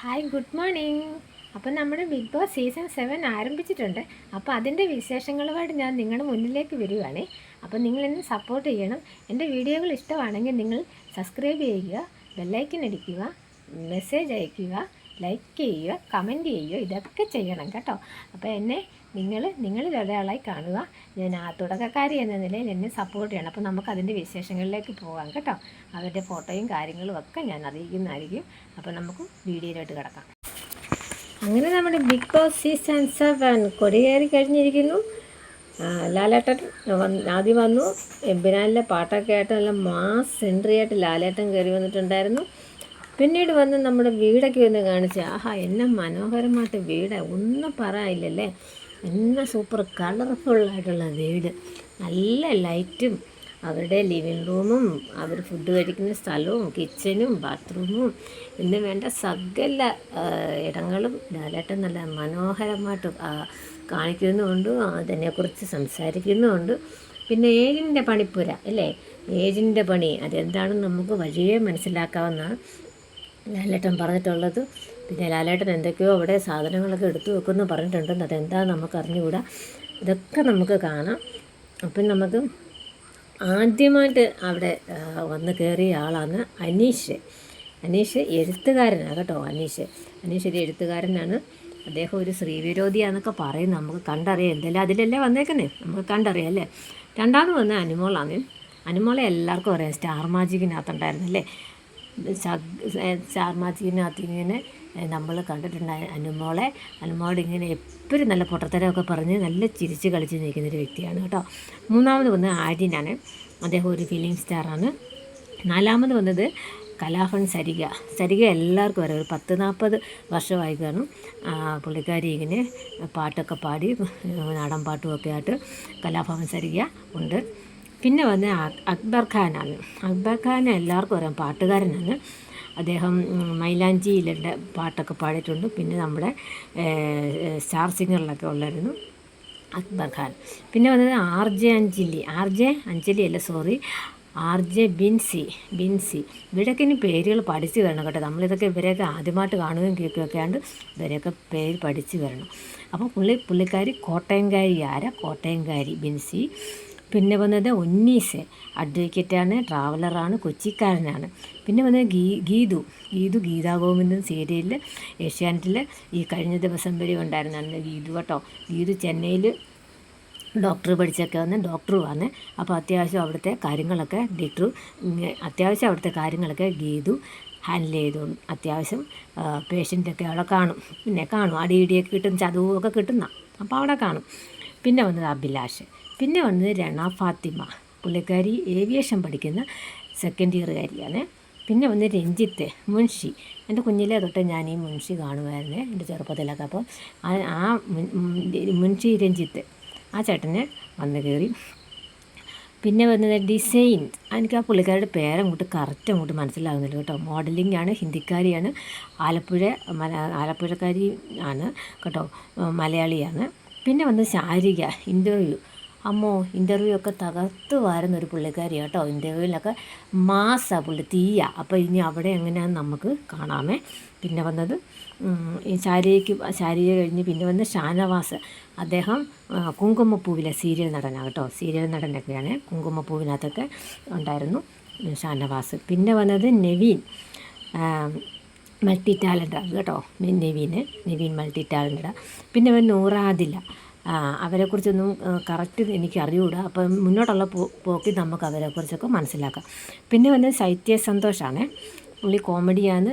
Hi good morning. അപ്പോൾ നമ്മുടെ big Boss season seven ആരംഭിച്ചിട്ടുണ്ട്. അപ്പോൾ അതിന്റെ വിശേഷങ്ങളുമായിട്ട് ഞാൻ നിങ്ങളുടെ മുന്നിലേക്ക് വരികയാണ്. അപ്പോൾ നിങ്ങൾ എന്നെ സപ്പോർട്ട് ചെയ്യണം. എന്റെ വീഡിയോകൾ ഇഷ്ടമാണെങ്കിൽ നിങ്ങൾ സബ്സ്ക്രൈബ് ചെയ്യുക ബെല്ലൈക്കൻ അടിക്കുക മെസ്സേജ് അയയ്ക്കുക ലൈക്ക് ചെയ്യുക കമന്റ് ചെയ്യുക ഇതൊക്കെ ചെയ്യണം കേട്ടോ. അപ്പോൾ എന്നെ നിങ്ങൾ നിങ്ങളിൽ ഒരാളായി കാണുക. ഞാൻ ആ തുടക്കക്കാരി എന്ന നിലയിൽ എന്നെ സപ്പോർട്ട് ചെയ്യണം. അപ്പോൾ നമുക്ക് അതിന്റെ വിശേഷങ്ങളിലേക്ക് പോകാം കേട്ടോ. അവരുടെ ഫോട്ടോയും കാര്യങ്ങളും ഒക്കെ ഞാൻ അറിയിക്കുന്നതായിരിക്കും. അപ്പോൾ നമുക്ക് വീഡിയോയിലോട്ട് കിടക്കാം. അങ്ങനെ നമ്മുടെ ബിഗ് ബോസ് സീസൺ സെവൻ കൊടിയേറി കഴിഞ്ഞിരിക്കുന്നു. ലാലേട്ടൻ ആദ്യം വന്നു. എമ്പിനാലിന്റെ പാട്ടൊക്കെ ആയിട്ട് നല്ല മാസ് എൻട്രി ആയിട്ട് ലാലേട്ടൻ കയറി വന്നിട്ടുണ്ടായിരുന്നു. പിന്നീട് വന്ന് നമ്മുടെ വീടൊക്കെ ഒന്ന് കാണിച്ച് ആഹാ എന്നെ മനോഹരമായിട്ട് വീട്. ഒന്നും പറയാനില്ലല്ലേ? എന്ന സൂപ്പർ കളർഫുൾ ആയിട്ടുള്ള വീട്. നല്ല ലൈറ്റും അവരുടെ ലിവിങ് റൂമും അവർ ഫുഡ് കഴിക്കുന്ന സ്ഥലവും കിച്ചനും ബാത്റൂമും എന്ന് വേണ്ട സകല ഇടങ്ങളും ലാലേട്ടൻ നല്ല മനോഹരമായിട്ട് കാണിക്കുന്നുമുണ്ട് അതിനെക്കുറിച്ച് സംസാരിക്കുന്നുമുണ്ട് പിന്നെ ഏജിന്റെ പണിപ്പുര അല്ലേ? ഏജിന്റെ പണി അതെന്താണെന്ന് നമുക്ക് വഴിയേ മനസ്സിലാക്കാവുന്നതാണ്. ലാലേട്ടൻ പറഞ്ഞിട്ടുള്ളത്. പിന്നെ ലാലേട്ടൻ എന്തൊക്കെയോ അവിടെ സാധനങ്ങളൊക്കെ എടുത്തു വെക്കുമെന്ന് പറഞ്ഞിട്ടുണ്ട് അതെന്താ നമുക്ക് അറിഞ്ഞുകൂടാ? ഇതൊക്കെ നമുക്ക് കാണാം. അപ്പം നമുക്ക് ആദ്യമായിട്ട് അവിടെ വന്ന് കയറിയ ആളാണ് അനീഷ്. അനീഷ് എഴുത്തുകാരനാണ് കേട്ടോ അനീഷ്. അനീഷ് ഒരു എഴുത്തുകാരനാണ്. അദ്ദേഹം ഒരു സ്ത്രീവിരോധിയാണെന്നൊക്കെ പറയും നമുക്ക് കണ്ടറിയാം. എന്തെല്ലാം അതിലല്ലേ വന്നേക്കുന്നേ? നമുക്ക് കണ്ടറിയാം അല്ലേ? രണ്ടാമത് വന്ന അനുമോളാണ്. അനുമോളെ എല്ലാവർക്കും അറിയാം. സ്റ്റാർ മാജിക്കിനകത്തുണ്ടായിരുന്നല്ലേ? സ്റ്റാർ മാജിക്കിനകത്ത് ഇങ്ങനെ നമ്മൾ കണ്ടിട്ടുണ്ട് അനുമോളെ. അനുമോളെ ഇങ്ങനെ എപ്പോഴും നല്ല പൊട്ടത്തരമൊക്കെ പറഞ്ഞ് നല്ല ചിരിച്ച് കളിച്ച് നിൽക്കുന്ന ഒരു വ്യക്തിയാണ് കേട്ടോ. മൂന്നാമത് വന്നത് ആര്യനാണ്. അദ്ദേഹം ഒരു ഫിലിം സ്റ്റാറാണ് നാലാമത് വന്നത് കലാഭൻ സരിക സരിക എല്ലാവർക്കും അറിയാം. ഒരു പത്ത് നാൽപ്പത് വർഷമായി കാണും. പുള്ളിക്കാരി ഇങ്ങനെ പാട്ടൊക്കെ പാടി നാടൻ പാട്ടുമൊക്കെ ആയിട്ട് കലാഭവൻ സരിക ഉണ്ട്. പിന്നെ വന്ന് അക്ബർ ഖാനാണ്. അക്ബർ ഖാൻ എല്ലാവർക്കും അറിയാം പാട്ടുകാരനാണ്. അദ്ദേഹം മൈലാഞ്ചിയിലെ പാട്ടൊക്കെ പാടിയിട്ടുണ്ട്. പിന്നെ നമ്മുടെ സ്റ്റാർ സിംഗറിലൊക്കെ ഉള്ളായിരുന്നു അക്ബർ ഖാൻ. പിന്നെ വന്നത് R J Anjali. R J Anjali അല്ല sorry R J Binsy Binsy ഇവരൊക്കെ ഇനി പേരുകൾ പഠിച്ച് വരണം കേട്ടോ. നമ്മളിതൊക്കെ ഇവരെയൊക്കെ ആദ്യമായിട്ട് കാണുകയും കേൾക്കുകയൊക്കെ ആണ്ട് ഇവരെയൊക്കെ പേര് പഠിച്ച് വരണം. അപ്പോൾ പുള്ളി പുള്ളിക്കാരി കോട്ടയംകാരി ആരാ? കോട്ടയംകാരി ബിൻസി പിന്നെ വന്നത് ഉന്നീസ് അഡ്വക്കേറ്റാണ് ട്രാവലറാണ് കൊച്ചിക്കാരനാണ്. പിന്നെ വന്നത് ഗീ ഗീതു. ഗീതു ഗീതാഗോവിന്ദൻ സീരിയലിൽ ഏഷ്യാനെറ്റിൽ ഈ കഴിഞ്ഞ ദിവസം വരെ ഉണ്ടായിരുന്നാണ് ഗീതു കേട്ടോ. ഗീതു ചെന്നൈയിൽ ഡോക്ടർ പഠിച്ചൊക്കെ വന്ന് വന്ന് അപ്പോൾ അത്യാവശ്യം അവിടുത്തെ കാര്യങ്ങളൊക്കെ ഡോക്ടർ അത്യാവശ്യം അവിടുത്തെ കാര്യങ്ങളൊക്കെ ഗീതു ഹാൻഡിൽ ചെയ്തോളും. അത്യാവശ്യം പേഷ്യന്റൊക്കെ അവിടെ കാണും. പിന്നെ കാണും. അടി ഇടിയൊക്കെ കിട്ടും ചതുവൊക്കെ കിട്ടുന്ന. അപ്പോൾ അവിടെ കാണും. പിന്നെ വന്നത് അഭിലാഷ്. പിന്നെ വന്നത് രണ ഫാത്തിമ പുള്ളിക്കാരി ഏവിയേഷൻ പഠിക്കുന്ന സെക്കൻഡ് ഇയറുകാരിയാണ് പിന്നെ വന്ന് രഞ്ജിത്ത് മുൻഷി. എന്റെ കുഞ്ഞിലെ തൊട്ട് ഞാൻ ഈ മുൻഷി കാണുമായിരുന്നേ എന്റെ ചെറുപ്പത്തിലൊക്കെ. അപ്പോൾ ആ ആ മുൻ- മുൻ- മുൻഷി രഞ്ജിത്ത് ആ ചേട്ടന് വന്ന് കയറി. പിന്നെ വന്നത് ഡിസൈൻ. എനിക്ക് ആ പുള്ളിക്കാരുടെ പേരങ്ങോട്ട് കറക്റ്റ് അങ്ങോട്ട് മനസ്സിലാകുന്നില്ല കേട്ടോ. മോഡലിംഗ് ആണ് ഹിന്ദിക്കാരിയാണ് ആലപ്പുഴ ആലപ്പുഴക്കാരി ആണ് കേട്ടോ മലയാളിയാണ്. പിന്നെ വന്ന് ശാരിക ഇന്റർവ്യൂ അമ്മോ ഇന്റർവ്യൂ ഒക്കെ തകർത്ത് വാരുന്ന ഒരു പുള്ളിക്കാരി കേട്ടോ. ഇന്റർവ്യൂവിലൊക്കെ മാസാ പുള്ളി തീയ അപ്പോൾ ഇനി അവിടെ എങ്ങനെയാണെന്ന് നമുക്ക് കാണാമേ. പിന്നെ വന്നത് ഈ ശാരികയ്ക്ക് ശാരിക കഴിഞ്ഞ് പിന്നെ വന്ന് ഷാനവാസ്. അദ്ദേഹം കുങ്കുമപ്പൂവിലെ സീരിയൽ നടനാണ് കേട്ടോ. സീരിയൽ നടനൊക്കെയാണ്. കുങ്കുമപ്പൂവിനകത്തൊക്കെ ഉണ്ടായിരുന്നു ഷാനവാസ്. പിന്നെ വന്നത് നെവീൻ മൾട്ടി ടാലന്റാണ് കേട്ടോ. നെവീന് നെവീൻ മൾട്ടി ടാലന്റാണ് പിന്നെ നൂറാദില. അവരെക്കുറിച്ചൊന്നും കറക്റ്റ് എനിക്ക് അറിയൂടാ അപ്പം മുന്നോട്ടുള്ള പോക്കി നമുക്ക് അവരെക്കുറിച്ചൊക്കെ മനസ്സിലാക്കാം. പിന്നെ വന്ന് ശൈത്യ സന്തോഷാണ്. പുള്ളി കോമഡിയാണ്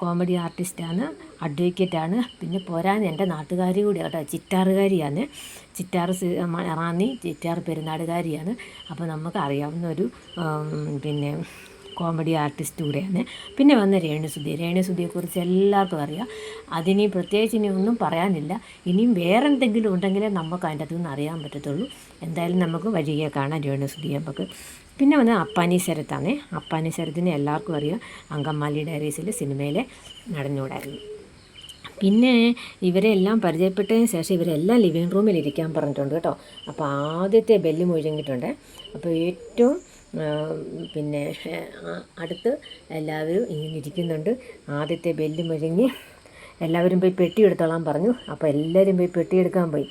കോമഡി ആർട്ടിസ്റ്റാണ് അഡ്വക്കേറ്റാണ്. പിന്നെ പോരാൻ എന്റെ നാട്ടുകാരി കൂടി കേട്ടോ ചിറ്റാറുകാരിയാണ്. ചിറ്റാർ ഇറാന്നി ചിറ്റാർ പെരുന്നാടുകാരിയാണ്. അപ്പോൾ നമുക്ക് അറിയാവുന്ന ഒരു പിന്നെ കോമഡി ആർട്ടിസ്റ്റ് കൂടെയാണ്. പിന്നെ വന്ന രേണുസുതി രേണുസുതിയെക്കുറിച്ച് എല്ലാവർക്കും അറിയാം. അതിനി പ്രത്യേകിച്ച് ഇനി ഒന്നും പറയാനില്ല. ഇനിയും വേറെ എന്തെങ്കിലും ഉണ്ടെങ്കിലേ നമുക്ക് അതിന്റെ അകത്തു നിന്ന് അറിയാൻ പറ്റത്തുള്ളൂ. എന്തായാലും നമുക്ക് വഴിയെ കാണാം രേണുസുധി നമുക്ക്. പിന്നെ വന്ന് അപ്പാനി ശരത്താണ്. അപ്പാനി ശരത്തിനെ എല്ലാവർക്കും അറിയാം. അങ്കമാലി ഡയറീസിൽ സിനിമയിലെ നടന്നുകൂടായിരുന്നു പിന്നെ ഇവരെ എല്ലാം പരിചയപ്പെട്ടതിന് ശേഷം ഇവരെല്ലാം ലിവിങ് റൂമിൽ ഇരിക്കാൻ പറഞ്ഞിട്ടുണ്ട് കേട്ടോ. അപ്പോൾ ആദ്യത്തെ ബെല്ല് മുഴങ്ങിയിട്ടുണ്ട്. അപ്പോൾ ഏറ്റവും പിന്നെ അടുത്ത് എല്ലാവരും ഇങ്ങനെ ഇരിക്കുന്നുണ്ട്. ആദ്യത്തെ ബെല്ല് മുഴങ്ങി എല്ലാവരും പോയി പെട്ടി എടുത്തോളാൻ പറഞ്ഞു. അപ്പോൾ എല്ലാവരും പോയി പെട്ടി എടുക്കാൻ പോയി.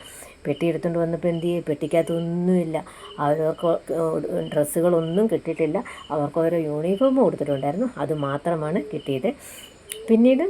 പെട്ടി എടുത്തുകൊണ്ട് വന്നപ്പോൾ എന്ത് ചെയ്യും? പെട്ടിക്കകത്തൊന്നുമില്ല. അവർക്ക് ഡ്രസ്സുകളൊന്നും കിട്ടിയിട്ടില്ല. അവർക്ക് ഓരോ യൂണിഫോം കൊടുത്തിട്ടുണ്ടായിരുന്നു. അത് മാത്രമാണ് കിട്ടിയത്. പിന്നീട്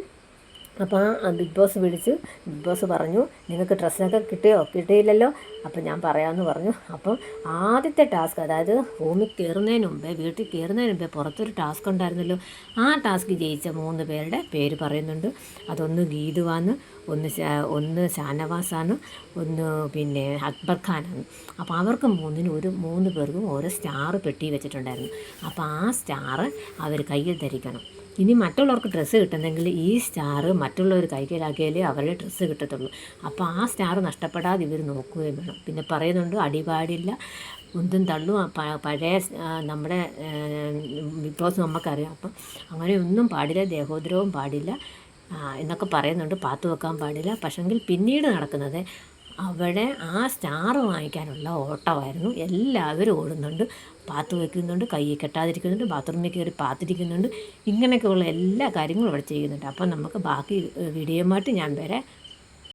അപ്പോൾ ബിഗ് ബോസ് വിളിച്ചു ബിഗ് ബോസ് പറഞ്ഞു നിങ്ങൾക്ക് ഡ്രസ്സിനൊക്കെ കിട്ടിയോ? കിട്ടിയില്ലല്ലോ. അപ്പോൾ ഞാൻ പറയാമെന്ന് പറഞ്ഞു. അപ്പം ആദ്യത്തെ ടാസ്ക് അതായത് റൂമിൽ കയറുന്നതിന് മുമ്പേ വീട്ടിൽ കയറുന്നതിന് മുമ്പേ പുറത്തൊരു ടാസ്ക് ഉണ്ടായിരുന്നല്ലോ. ആ ടാസ്ക് ജയിച്ച മൂന്ന് പേരുടെ പേര് പറയുന്നുണ്ട്. അതൊന്ന് ഗീതുവാന്ന് ഒന്ന് ഒന്ന് ഷാനവാസാണ് ഒന്ന് പിന്നെ അക്ബർ ഖാനാണ് അപ്പോൾ അവർക്ക് മൂന്നിനും ഒരു മൂന്ന് പേർക്കും ഓരോ സ്റ്റാർ പെട്ടി വെച്ചിട്ടുണ്ടായിരുന്നു. അപ്പോൾ ആ സ്റ്റാർ അവർ കയ്യിൽ ധരിക്കണം. ഇനി മറ്റുള്ളവർക്ക് ഡ്രസ്സ് കിട്ടുന്നെങ്കിൽ ഈ സ്റ്റാർ മറ്റുള്ളവർ കൈക്കലാക്കിയാലേ അവരുടെ ഡ്രസ്സ് കിട്ടത്തുള്ളൂ. അപ്പോൾ ആ സ്റ്റാർ നഷ്ടപ്പെടാതെ ഇവർ നോക്കുകയും വേണം. പിന്നെ പറയുന്നുണ്ട് അടിപാടില്ല ഉന്തും തള്ളും പഴയ നമ്മുടെ ബിഗ് നമുക്കറിയാം. അപ്പം അങ്ങനെ ഒന്നും പാടില്ല ദേഹോദ്രവും പാടില്ല എന്നൊക്കെ പറയുന്നുണ്ട്. പാത്തു വെക്കാൻ പാടില്ല. പക്ഷെങ്കിൽ പിന്നീട് നടക്കുന്നത് അവിടെ ആ സ്റ്റാർ വാങ്ങിക്കാനുള്ള ഓട്ടമായിരുന്നു. എല്ലാവരും ഓടുന്നുണ്ട്. പാത്ത് വയ്ക്കുന്നുണ്ട് കൈ കെട്ടാതിരിക്കുന്നുണ്ട് ബാത്റൂമിൽ കയറി പാത്തിരിക്കുന്നുണ്ട്. ഇങ്ങനെയൊക്കെയുള്ള എല്ലാ കാര്യങ്ങളും ഇവിടെ ചെയ്യുന്നുണ്ട്. അപ്പം നമുക്ക് ബാക്കി വീഡിയോയുമായിട്ട് ഞാൻ വരെ.